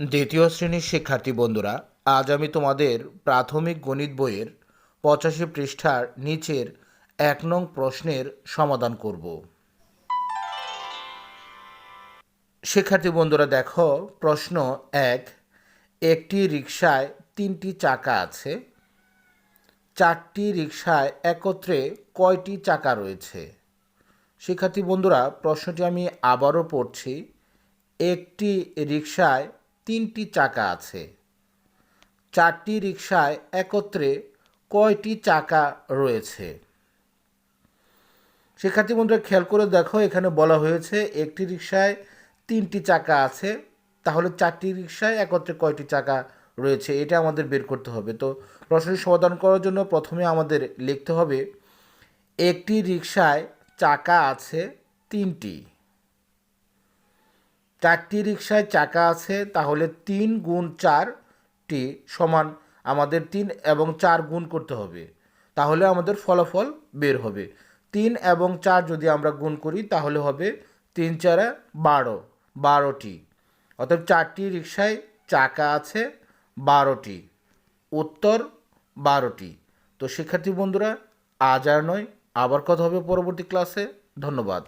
দ্বিতীয় শ্রেণির শিক্ষার্থী বন্ধুরা, আজ আমি তোমাদের প্রাথমিক গণিত বইয়ের পঁচাশি পৃষ্ঠার নিচের এক নং প্রশ্নের সমাধান করব। শিক্ষার্থী বন্ধুরা, দেখো, প্রশ্ন এক, একটি রিক্সায় তিনটি চাকা আছে। চারটি রিক্সায় একত্রে কয়টি চাকা রয়েছে? শিক্ষার্থী বন্ধুরা, প্রশ্নটি আমি আবারও পড়ছি। একটি রিকশায় তিনটি চাকা আছে। চারটি রিকশায় একত্রে কয়টি চাকা রয়েছে? শিক্ষার্থী বন্ধুরা, খেয়াল করে দেখো, এখানে বলা হয়েছে একটি রিকশায় তিনটি চাকা আছে। তাহলে চারটি রিকশায় একত্রে কয়টি চাকা রয়েছে, এটা আমাদের বের করতে হবে। তো প্রশ্নটি সমাধান করার জন্য প্রথমে আমাদের লিখতে হবে, একটি রিকশায় চাকা আছে তিনটি। চারটি রিক্সায় চাকা আছে, তাহলে তিন গুণ চারটি সমান আমাদের তিন এবং চার গুণ করতে হবে। তাহলে আমাদের ফলাফল বের হবে। তিন এবং চার যদি আমরা গুণ করি, তাহলে হবে তিন চারে বারো, বারোটি। অর্থাৎ চারটি রিক্সায় চাকা আছে, বারোটি। উত্তর, বারোটি। তো শিক্ষার্থী বন্ধুরা, আজ আর নয়, আবার কথা হবে পরবর্তী ক্লাসে। ধন্যবাদ।